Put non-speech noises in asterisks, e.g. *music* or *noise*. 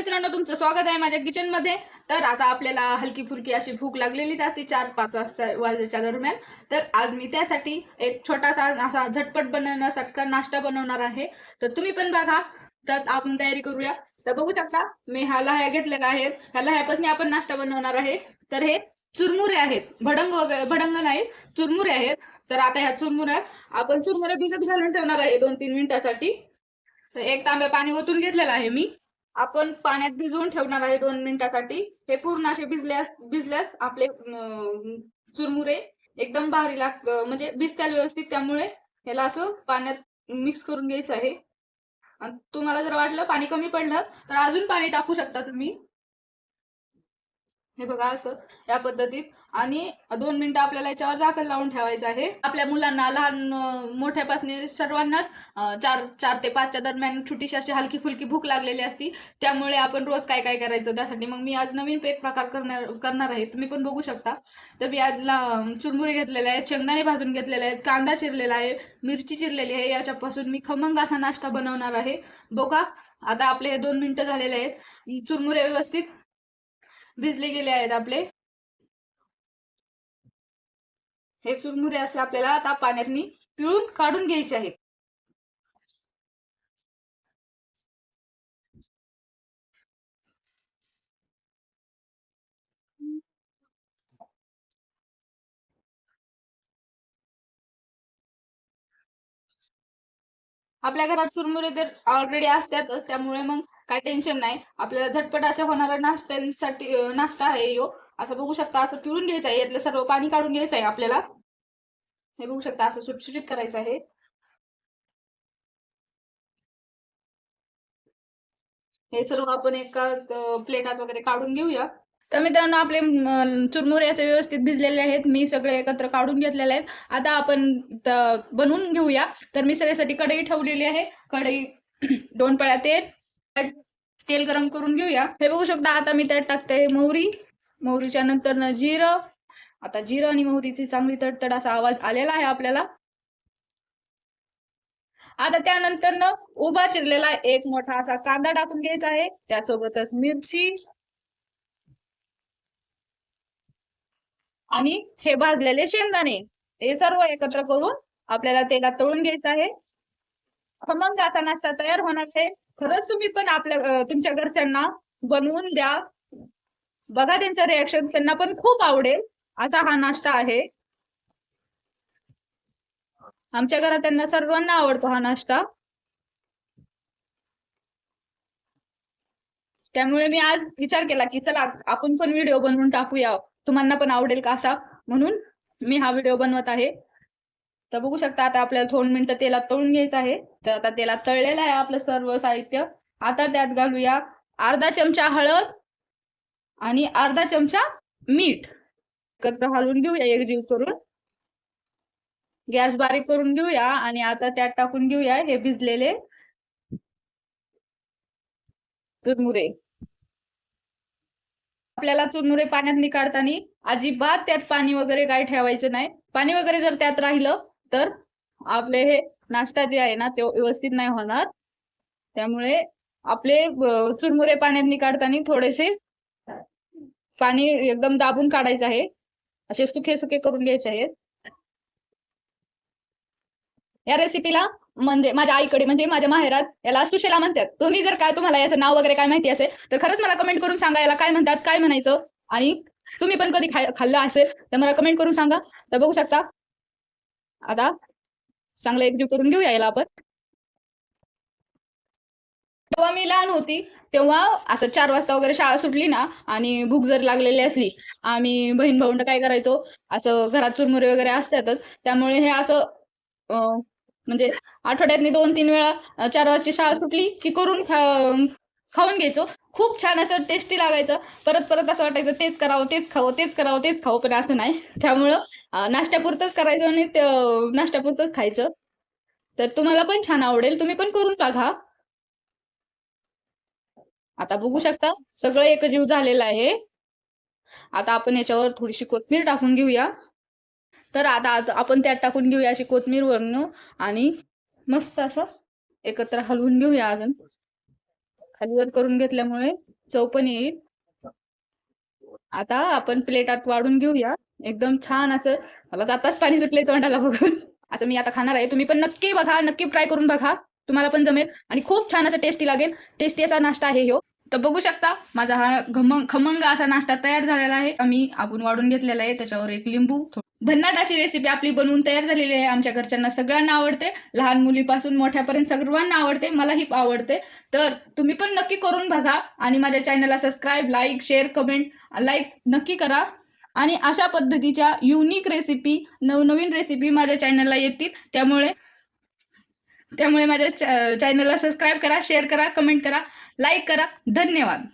मित्रांनो तुमचं स्वागत आहे माझ्या किचनमध्ये. तर आता आपल्याला हलकी फुलकी अशी भूक लागलेलीच असते चार पाच वाजता वाजेच्या दरम्यान. तर आज मी त्यासाठी एक छोटासा असा झटपट बनवण्यासारखा नाश्ता बनवणार आहे. तर तुम्ही पण बघा. तर आपण तयारी करूया. तर बघू शकता मी ह्या लह्या घेतलेल्या आहेत ह्या लह्यापासून आपण नाश्ता बनवणार आहे. तर हे चुरमुरे आहेत. भडंग वगैरे भडंग नाही चुरमुरे आहेत. तर आता ह्या चुरमुऱ्या आपण चुरमुरे भिजत घालून ठेवणार आहे दोन तीन मिनिटासाठी. तर एक तांब्या पाणी ओतून घेतलेलं आहे मी. आपण पाण्यात भिजवून ठेवणार आहे दोन मिनिटासाठी. हे पूर्ण असे भिजल्यास भिजल्यास आपले चुरमुरे एकदम भारी लाग म्हणजे भिजतात व्यवस्थित. त्यामुळे ह्याला असं पाण्यात मिक्स करून घ्यायचं आहे. तुम्हाला जर वाटलं पाणी कमी पडलं तर अजून पाणी टाकू शकता तुम्ही. हे बघा असं या पद्धतीत. आणि दोन मिनिटं आपल्याला याच्यावर झाकण लावून ठेवायचं आहे. आपल्या मुलांना लहान मोठ्यापासून सर्वांनाच चार चार ते पाचच्या दरम्यान छोटीशी अशी हलकी फुलकी भूक लागलेली असती. त्यामुळे आपण रोज काय काय करायचं त्यासाठी मग मी आज नवीन एक प्रकार करणार करणार आहे. तुम्ही पण बघू शकता. तर मी आज ला- चुरमुरे घेतलेले आहेत शेंगदाणे भाजून घेतलेले आहेत कांदा चिरलेला आहे मिरची चिरलेली आहे. याच्यापासून मी खमंग असा नाश्ता बनवणार आहे. बघा आता आपले हे दोन मिनिटं झालेले आहेत. चुरमुरे व्यवस्थित भिजले गेले आहेत आपले. हे चुरमुरे असे आपल्याला आता पाण्यातनी पिळून काढून घ्यायचे आहेत. आपल्या घरात चुरमुरे तर ऑलरेडी असतात त्यामुळे मग काय टेन्शन नाही. आपल्याला झटपट अशा होणाऱ्या नाश्त्यांसाठी नाश्ता आहे यो. असं बघू शकता असं पिळून घ्यायचं आहे. यातलं सर्व पाणी काढून घ्यायचं आहे आपल्याला. हे बघू शकता असं सुटसुटीत करायचं आहे. हे सर्व आपण एका प्लेटात वगैरे काढून घेऊया. तर मित्रांनो आपले चुरमुरे असे व्यवस्थित भिजलेले आहेत. मी सगळे एकत्र काढून घेतलेले आहेत. आता आपण बनवून घेऊया. तर मी सगळ्यासाठी कढई ठेवलेली आहे. कढई *clears throat* दोन पळ्या तेल तेल गरम करून घेऊया. हे बघू शकता आता मी त्यात टाकते मोहरी मोहरीच्या नंतर न जिरं. आता जिरं आणि मोहरीची चांगली तडतड असा आवाज आलेला आहे आपल्याला. आता त्यानंतर न उभा चिरलेला एक मोठा असा कांदा टाकून घ्यायचा आहे. त्यासोबतच मिरची. आणि हे भाजलेले शेंगदाणे. हे सर्व एकत्र करून आपल्याला तेलात तळून घ्यायचं आहे. मग असा नाश्ता तयार होणार आहे. खरंच तुम्ही पण आपल्या तुमच्या घरच्यांना बनवून द्या. बघा त्यांचं रिॲक्शन त्यांना पण खूप आवडेल. असा हा नाश्ता आहे. आमच्या घरात त्यांना सर्वांना आवडतो हा नाश्ता. त्यामुळे मी आज विचार केला की चला आपण पण व्हिडिओ बनवून टाकूया. तुम्हाला पण आवडेल का असा? म्हणून मी हा व्हिडिओ बनवत आहे. तर बघू शकता आता आपल्याला दोन मिनिटं तेलात तळून घ्यायचं आहे. तर आता तेलात तळलेलं आहे आपलं सर्व साहित्य. आता त्यात घालूया अर्धा चमचा हळद आणि अर्धा चमचा मीठ. एकत्र हलवून घेऊया एकजीव करून. गॅस बारीक करून घेऊया आणि आता त्यात टाकून घेऊया हे भिजलेले चुरमुरे. आपल्याला चुरमुरे पाण्यात काढताना अजिबात त्यात पाणी वगैरे काय ठेवायचं नाही. पाणी वगैरे जर त्यात राहिलं तर आपले हे नाश्ता जे आहे ना ते व्यवस्थित नाही होणार. त्यामुळे आपले चुरमुरे पाण्यात काढताना थोडेसे पाणी एकदम दाबून काढायचं आहे. असे सुके सुके करून घ्यायचे आहेत. या रेसिपीला म्हणजे माझ्या आईकडे म्हणजे माझ्या माहेरात याला सुशेला म्हणतात. तुम्ही जर काय तुम्हाला याचं नाव वगैरे काय माहिती असेल तर खरंच मला कमेंट करून सांगा याला काय म्हणतात काय म्हणायचं. आणि तुम्ही पण कधी खाल्लं असेल तर मला कमेंट करून सांगा. तर बघू शकता आता चांगलं एकजीव करून घेऊया याला आपण. तेव्हा मी लहान होती तेव्हा असं चार वाजता वगैरे शाळा सुटली ना आणि भूक जर लागलेली असली आम्ही बहीण भाऊंड काय करायचो असं घरात चुरमुरे वगैरे असतातच त्यामुळे हे असं म्हणजे आठवड्यातनी दोन तीन वेळा चार वाजची शाळा सुटली की करून खाऊन घ्यायचो. खूप छान असं टेस्टी लागायचं. परत परत असं वाटायचं तेच करावं तेच खावं तेच करावं तेच खावं पण असं नाही. त्यामुळं नाश्त्यापुरतंच करायचं आणि नाश्त्यापुरतंच खायचं. तर तुम्हाला पण छान आवडेल. तुम्ही पण करून बघा. आता बघू शकता सगळं एकजीव झालेलं आहे. आता आपण याच्यावर थोडीशी कोथमीर टाकून घेऊया. तर आता आता आपण त्यात टाकून घेऊया अशी कोथमीर वरून आणि मस्त असं एकत्र हलवून घेऊया अजून. खाली वर करून घेतल्यामुळे चव पण येईल. आता आपण प्लेटात वाढून घेऊया. एकदम छान असं मला तर आताच पाणी सुटले तोंडाला बघून. असं मी आता खाणार आहे. तुम्ही पण नक्की बघा नक्की ट्राय करून बघा. तुम्हाला पण जमेल. आणि खूप छान असं टेस्टी लागेल. टेस्टी असा नाश्ता आहे हो तर बघू शकता माझा हा खमंग खमंग असा नाश्ता तयार झालेला आहे. आम्ही आपण वाढून घेतलेला आहे. त्याच्यावर एक लिंबू भन्नाट अशी रेसिपी आपली बनवून तयार झालेली आहे. आमच्या घरच्यांना सगळ्यांना आवडते. लहान मुलीपासून मोठ्यापर्यंत सर्वांना आवडते. मलाही आवडते. तर तुम्ही पण नक्की करून बघा आणि माझ्या चॅनलला subscribe like share comment like नक्की करा. आणि अशा पद्धतीच्या युनिक रेसिपी नवनवीन रेसिपी माझ्या चॅनलला येतील. त्यामुळे त्यामुळे माझ्या चॅनलला सबस्क्राईब करा शेअर करा कमेंट करा लाईक करा. धन्यवाद.